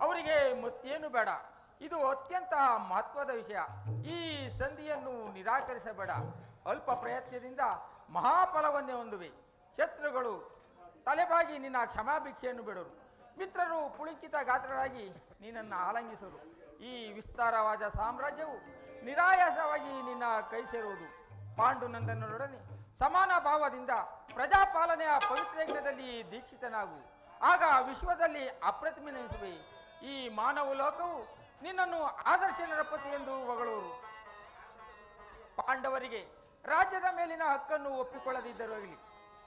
ಅವರಿಗೆ ಮತ್ತೇನು ಬೇಡ. ಇದು ಅತ್ಯಂತ ಮಹತ್ವದ ವಿಷಯ. ಈ ಸಂಧಿಯನ್ನು ನಿರಾಕರಿಸಬೇಡ. ಅಲ್ಪ ಪ್ರಯತ್ನದಿಂದ ಮಹಾಫಲವನ್ನೇ ಹೊಂದುವೆ. ಶತ್ರುಗಳು ತಲೆಬಾಗಿ ನಿನ್ನ ಕ್ಷಮಾಭಿಕ್ಷೆಯನ್ನು ಬಿಡೋರು. ಮಿತ್ರರು ಪುಳಿಂಕಿತ ಗಾತ್ರರಾಗಿ ನಿನ್ನನ್ನು ಆಲಂಗಿಸರು. ಈ ವಿಸ್ತಾರವಾದ ಸಾಮ್ರಾಜ್ಯವು ನಿರಾಯಾಸವಾಗಿ ನಿನ್ನ ಕೈ ಸೇರುವುದು. ಪಾಂಡುನಂದನರೊಡನೆ ಸಮಾನ ಭಾವದಿಂದ ಪ್ರಜಾಪಾಲನೆಯ ಪವಿತ್ರ ಯಜ್ಞದಲ್ಲಿ ದೀಕ್ಷಿತನಾಗು. ಆಗ ವಿಶ್ವದಲ್ಲಿ ಅಪ್ರತಿಮೆನಿಸುವೆ ಈ ಮಾನವ ಲೋಕವು ನಿನ್ನನ್ನು ಆದರ್ಶ ನರಪತಿ ಎಂದು ಹೊಗಳೂರು. ಪಾಂಡವರಿಗೆ ರಾಜ್ಯದ ಮೇಲಿನ ಹಕ್ಕನ್ನು ಒಪ್ಪಿಕೊಳ್ಳದಿದ್ದರಲ್ಲಿ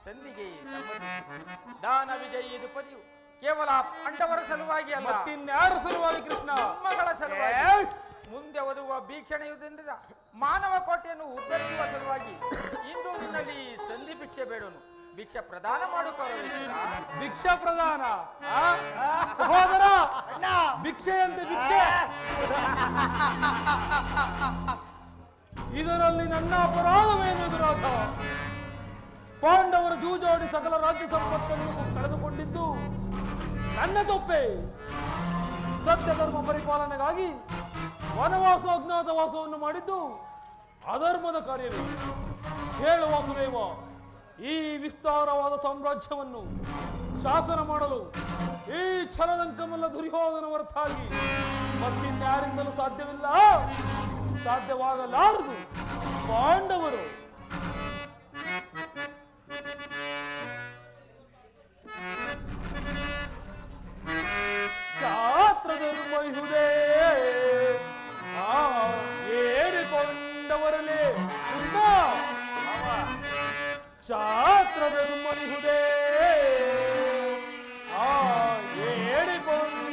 ಸಂಧಿಗೆ ಸಮ್ಮತಿಸು. ದಾನ ವಿಜಯಿ ದುಪದಿಯು ಕೇವಲ ಪಾಂಡವರ ಸಲುವಾಗಿ ಅಲ್ಲ ಇನ್ಯಾರ ಸಲುವಾಗಿ ಕೃಷ್ಣ? ಮಗಳ ಸಲುವಾಗಿ. ಮುಂದೆ ಒದುವ ಭೀಕ್ಷಣ ಯುದ್ಧದಿಂದ ಮಾನವ ಕೋಟೆಯನ್ನು ಉದ್ಧರಿಸುವ ಸಲುವಾಗಿ ಇಂದು ನಿನ್ನಲ್ಲಿ ಸಂಧಿ ಭಿಕ್ಷೆ ಬೇಡನು. ಭಿಕ್ಷೆ ಪ್ರದಾನ ಮಾಡುತ್ತಾರೆ ಭಿಕ್ಷಾ ಪ್ರಧಾನ? ಸಹೋದರ, ಭಿಕ್ಷೆ ಭಿಕ್ಷೆ. ಇದರಲ್ಲಿ ನನ್ನ ಅಪರಾಧವೇನು ಎದುರಾದ ಪಾಂಡವರ ಜೂಜಾಡಿ ಸಕಲ ರಾಜ್ಯ ಸಂಪತ್ತನ್ನು ಕಳೆದುಕೊಂಡಿದ್ದು ನನ್ನ ತೊಪ್ಪೆ. ಸತ್ಯ ಧರ್ಮ ಪರಿಪಾಲನೆಗಾಗಿ ವನವಾಸ ಅಜ್ಞಾತವಾಸವನ್ನು ಮಾಡಿದ್ದು ಅಧರ್ಮದ ಕಾರ್ಯವೇ. ಹೇಳುವ ಸುರೇವ, ಈ ವಿಸ್ತಾರವಾದ ಸಾಮ್ರಾಜ್ಯವನ್ನು ಶಾಸನ ಮಾಡಲು ಈ ಛಲದಂಕಮಲ್ಲ ದುರ್ಯೋಧನ ಹೊರತಾಗಿ ಮತ್ತಿನ್ಯಾರಿಂದಲೂ ಸಾಧ್ಯವಿಲ್ಲ. ಸಾಧ್ಯವಾಗಲಾರದು ಪಾಂಡವರು. ಗಾತ್ರ ಏರಿಕೊಂಡವರಲೇ ಕೃಷ್ಣ ಛಾತ್ರ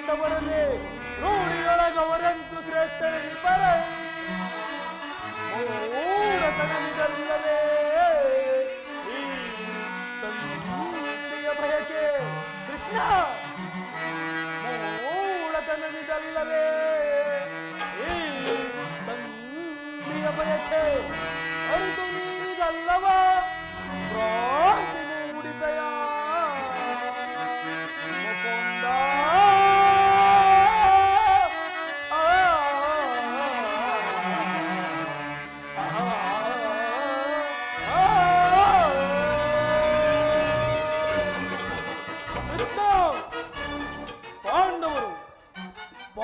ಏರಿಕೊಂಡವರಲೇ ರೂಢಿಯೊಳಗವರಂತೂ ಶ್ರೇಷ್ಠರಿಬ್ಬರ ಮೂಢತನವಿದಲ್ಲವೇ ಈ ಸಂಧಿಯ ಬಯಕೆ ಕೃಷ್ಣ. ಮೂಢತನವಿದಲ್ಲವೇ ಈ ಸಂಧಿಯ ಬಯಕೆ ಅರಿತು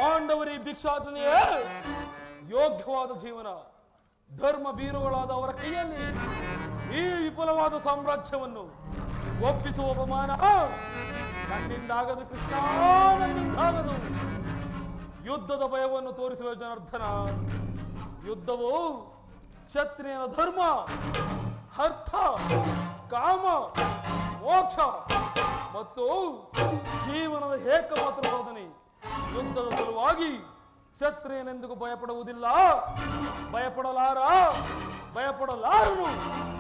ಪಾಂಡವರಿ ಭಿಕ್ಷಾತನೆಯೇ ಯೋಗ್ಯವಾದ ಜೀವನ. ಧರ್ಮ ಬೀರುಗಳಾದ ಅವರ ಕೈಯಲ್ಲಿ ಈ ವಿಪುಲವಾದ ಸಾಮ್ರಾಜ್ಯವನ್ನು ಒಪ್ಪಿಸುವ ಅಪಮಾನ ನನ್ನಿಂದಾಗದು, ಕೃಷ್ಣ, ನನ್ನಿಂದಾಗದು. ಯುದ್ಧದ ಭಯವನ್ನು ತೋರಿಸುವ ಜನಾರ್ಧನ ಯುದ್ಧವು ಕ್ಷತ್ರಿಯನ ಧರ್ಮ, ಅರ್ಥ, ಕಾಮ, ಮೋಕ್ಷ ಮತ್ತು ಜೀವನದ ಏಕಮಾತ್ರ ಸಾಧನೆ. ಯುದ್ಧದ ಸಲುವಾಗಿ ಕ್ಷತ್ರಿಯನೆಂದಿಗೂ ಭಯಪಡುವುದಿಲ್ಲ. ಭಯಪಡಲಾರ ಭಯಪಡಲಾರನು.